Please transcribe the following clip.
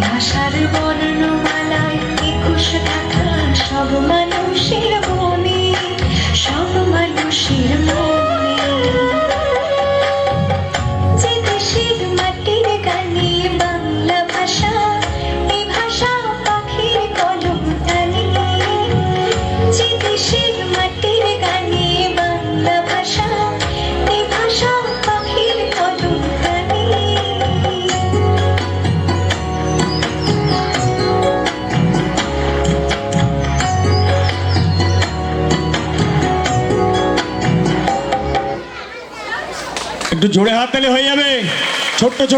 他山 একটু জোরে হাত তালে হয়ে যাবে। ছোট্ট